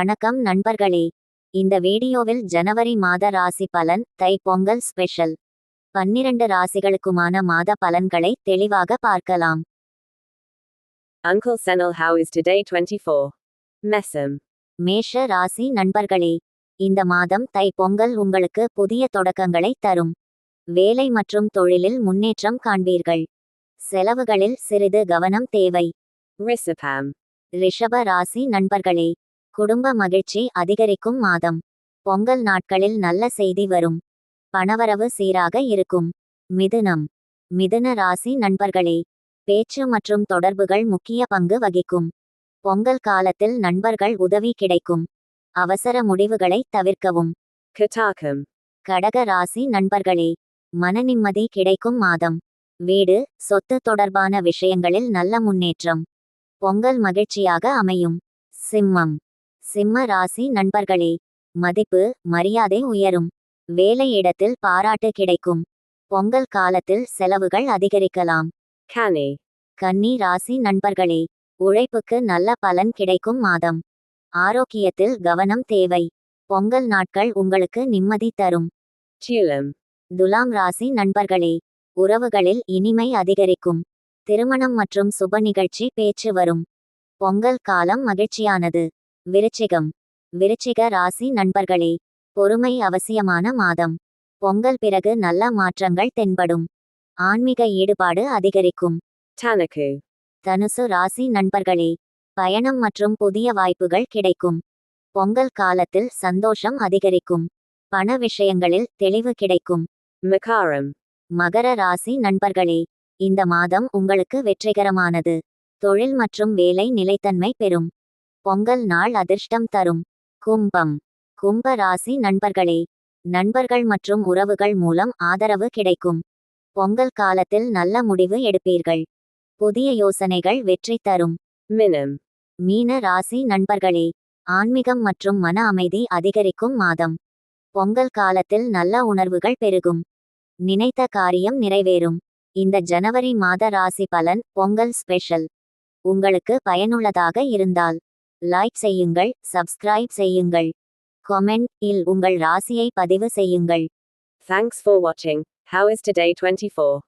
வணக்கம் நண்பர்களே. இந்த வீடியோவில் ஜனவரி மாத ராசி பலன் தை பொங்கல் ஸ்பெஷல். பன்னிரண்டு ராசிகளுக்குமான மாத பலன்களை தெளிவாக பார்க்கலாம். Uncle Senil, how is today? 24? Messam. மேஷ ராசி நண்பர்களே இந்த மாதம் தை பொங்கல் உங்களுக்கு புதிய தொடக்கங்களை தரும். வேலை மற்றும் தொழிலில் முன்னேற்றம் காண்பீர்கள். செலவுகளில் சிறிது கவனம் தேவை. ரிஷப ராசி நண்பர்களே குடும்ப மகிழ்ச்சி அதிகரிக்கும் மாதம். பொங்கல் நாட்களில் நல்ல செய்தி வரும். பணவரவு சீராக இருக்கும். மிதுனம். மிதுன ராசி நண்பர்களே பேச்சு மற்றும் தொடர்புகள் முக்கிய பங்கு வகிக்கும். பொங்கல் காலத்தில் நண்பர்கள் உதவி கிடைக்கும். அவசர முடிவுகளை தவிர்க்கவும். Katakam. கடக ராசி நண்பர்களே மனநிம்மதி கிடைக்கும் மாதம். வீடு சொத்து தொடர்பான விஷயங்களில் நல்ல முன்னேற்றம். பொங்கல் மகிழ்ச்சியாக அமையும். சிம்மம். சிம்ம ராசி நண்பர்களே மதிப்பு மரியாதை உயரும். வேலை இடத்தில் பாராட்டு கிடைக்கும். பொங்கல் காலத்தில் செலவுகள் அதிகரிக்கலாம். கன்னி. ராசி நண்பர்களே உழைப்புக்கு நல்ல பலன் கிடைக்கும் மாதம். ஆரோக்கியத்தில் கவனம் தேவை. பொங்கல் நாட்கள் உங்களுக்கு நிம்மதி தரும். துலாம் ராசி நண்பர்களே உறவுகளில் இனிமை அதிகரிக்கும். திருமணம் மற்றும் சுப நிகழ்ச்சி பேச்சு வரும். பொங்கல் காலம் மகிழ்ச்சியானது. விருச்சிகம். விருச்சிக ராசி நண்பர்களே பொறுமை அவசியமான மாதம். பொங்கல் பிறகு நல்ல மாற்றங்கள் தென்படும். ஆன்மீக ஈடுபாடு அதிகரிக்கும். தனுசு ராசி நண்பர்களே பயணம் மற்றும் புதிய வாய்ப்புகள் கிடைக்கும். பொங்கல் காலத்தில் சந்தோஷம் அதிகரிக்கும். பண விஷயங்களில் தெளிவு கிடைக்கும். Makaram. மகர ராசி நண்பர்களே இந்த மாதம் உங்களுக்கு வெற்றிகரமானது. தொழில் மற்றும் வேலை நிலைத்தன்மை பெறும். பொங்கல் நாள் அதிர்ஷ்டம் தரும். கும்பம். கும்ப ராசி நண்பர்களே நண்பர்கள் மற்றும் உறவுகள் மூலம் ஆதரவு கிடைக்கும். பொங்கல் காலத்தில் நல்ல முடிவு எடுப்பீர்கள். புதிய யோசனைகள் வெற்றி தரும். Minam. மீன ராசி நண்பர்களே ஆன்மீகம் மற்றும் மன அமைதி அதிகரிக்கும் மாதம். பொங்கல் காலத்தில் நல்ல உணர்வுகள் பெருகும். நினைத்த காரியம் நிறைவேறும். இந்த ஜனவரி மாத ராசி பலன் பொங்கல் ஸ்பெஷல். உங்களுக்கு பயனுள்ளதாக இருந்தால் லைக் செய்யுங்கள் சப்ஸ்கிரைப் செய்யுங்கள். கொமெண்ட் இல் உங்கள் ராசியை பதிவு செய்யுங்கள். தேங்க்ஸ் ஃபார் வாட்சிங் how is today twenty four